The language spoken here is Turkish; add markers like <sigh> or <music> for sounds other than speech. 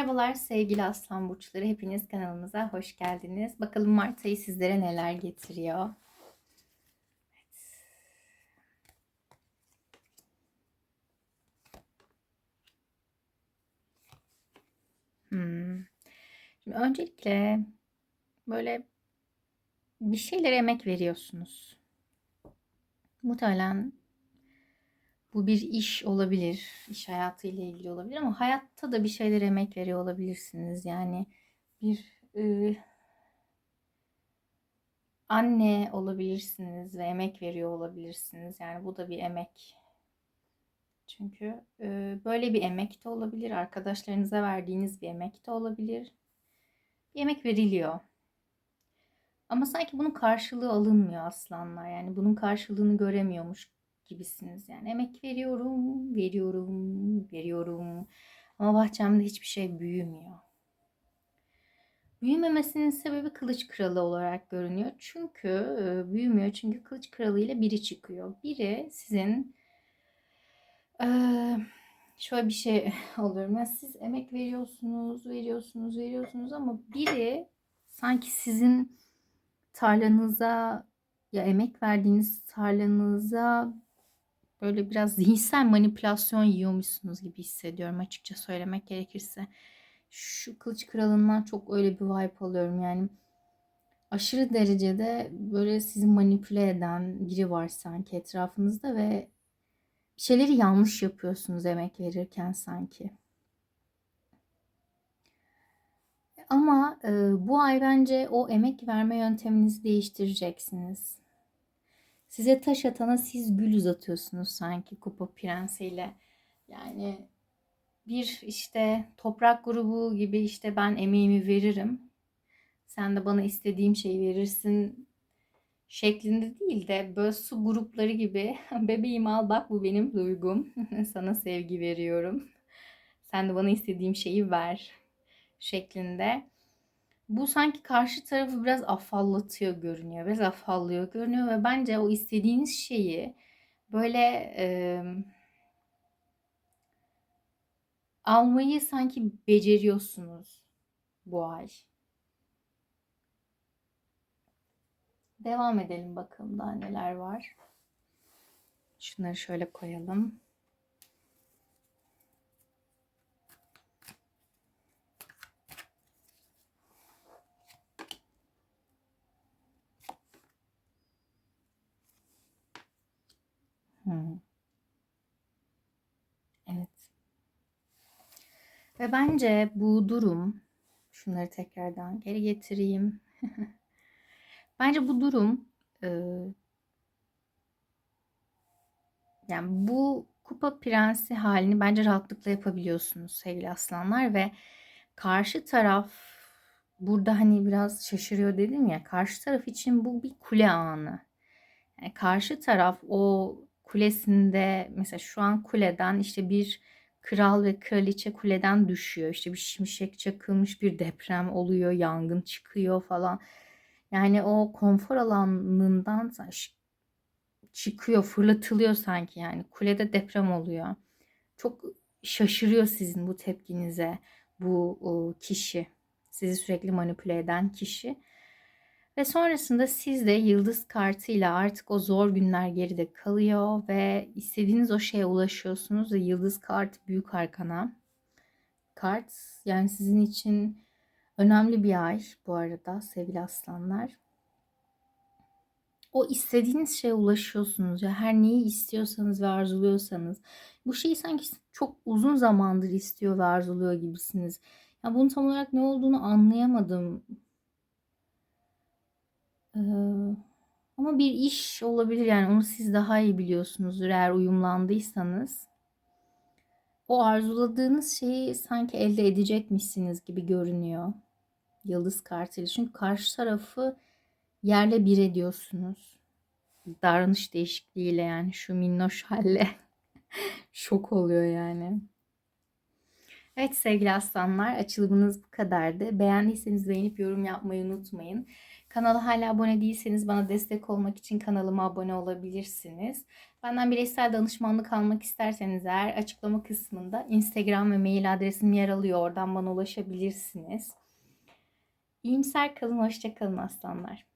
Merhabalar sevgili aslan burçları. Hepiniz kanalımıza hoş geldiniz. Bakalım Mart ayı sizlere neler getiriyor. Hmm. Şimdi öncelikle böyle bir şeylere emek veriyorsunuz. Muhtemelen bu bir iş olabilir, iş hayatı ile ilgili olabilir ama hayatta da bir şeylere emek veriyor olabilirsiniz. Yani bir e, anne olabilirsiniz ve emek veriyor olabilirsiniz. Yani bu da bir emek. Çünkü e, böyle bir emek de olabilir, arkadaşlarınıza verdiğiniz bir emek de olabilir. Bir emek veriliyor. Ama sanki bunun karşılığı alınmıyor aslanlar. Yani bunun karşılığını göremiyormuş gibisiniz. Yani emek veriyorum, veriyorum, veriyorum. Ama bahçemde hiçbir şey büyümüyor. Büyümemesinin sebebi kılıç kralı olarak görünüyor. Çünkü e, büyümüyor çünkü kılıç kralı ile biri çıkıyor. Biri sizin e, şöyle bir şey <laughs> oluyor. Yani siz emek veriyorsunuz, veriyorsunuz, veriyorsunuz ama biri sanki sizin tarlanıza ya emek verdiğiniz tarlanıza böyle biraz zihinsel manipülasyon yiyormuşsunuz gibi hissediyorum açıkça söylemek gerekirse. Şu kılıç kralından çok öyle bir vibe alıyorum yani. Aşırı derecede böyle sizi manipüle eden biri var sanki etrafınızda ve bir şeyleri yanlış yapıyorsunuz emek verirken sanki. Ama e, bu ay bence o emek verme yönteminizi değiştireceksiniz. Size taş atana siz gül uzatıyorsunuz sanki kupa prensiyle. Yani bir işte toprak grubu gibi işte ben emeğimi veririm. Sen de bana istediğim şeyi verirsin şeklinde değil de böyle su grupları gibi <laughs> bebeğim al bak bu benim duygum. <laughs> Sana sevgi veriyorum. Sen de bana istediğim şeyi ver şeklinde. Bu sanki karşı tarafı biraz afallatıyor görünüyor. Biraz afallıyor görünüyor ve bence o istediğiniz şeyi böyle e, almayı sanki beceriyorsunuz bu ay. Devam edelim bakalım daha neler var. Şunları şöyle koyalım. Evet. Ve bence bu durum, şunları tekrardan geri getireyim. <laughs> bence bu durum, e, yani bu kupa prensi halini bence rahatlıkla yapabiliyorsunuz sevgili aslanlar ve karşı taraf burada hani biraz şaşırıyor dedim ya karşı taraf için bu bir kule anı. Yani karşı taraf o kulesinde mesela şu an kuleden işte bir kral ve kraliçe kuleden düşüyor. İşte bir şimşek çakılmış bir deprem oluyor, yangın çıkıyor falan. Yani o konfor alanından çıkıyor, fırlatılıyor sanki yani. Kulede deprem oluyor. Çok şaşırıyor sizin bu tepkinize bu kişi. Sizi sürekli manipüle eden kişi. Ve sonrasında siz de yıldız kartıyla artık o zor günler geride kalıyor ve istediğiniz o şeye ulaşıyorsunuz ve yıldız kart büyük arkana. Kart yani sizin için önemli bir ay bu arada sevgili aslanlar. O istediğiniz şeye ulaşıyorsunuz ya her neyi istiyorsanız ve arzuluyorsanız bu şeyi sanki çok uzun zamandır istiyor ve arzuluyor gibisiniz. Ya bunun tam olarak ne olduğunu anlayamadım ama bir iş olabilir yani onu siz daha iyi biliyorsunuzdur eğer uyumlandıysanız. O arzuladığınız şeyi sanki elde edecekmişsiniz gibi görünüyor. Yıldız kartıyla. Çünkü karşı tarafı yerle bir ediyorsunuz. Davranış değişikliğiyle yani şu minnoş halle <laughs> şok oluyor yani. Evet sevgili aslanlar açılımınız bu kadardı. Beğendiyseniz beğenip yorum yapmayı unutmayın. Kanala hala abone değilseniz bana destek olmak için kanalıma abone olabilirsiniz. Benden bireysel danışmanlık almak isterseniz eğer açıklama kısmında Instagram ve mail adresim yer alıyor. Oradan bana ulaşabilirsiniz. İyimser kalın, hoşça kalın aslanlar.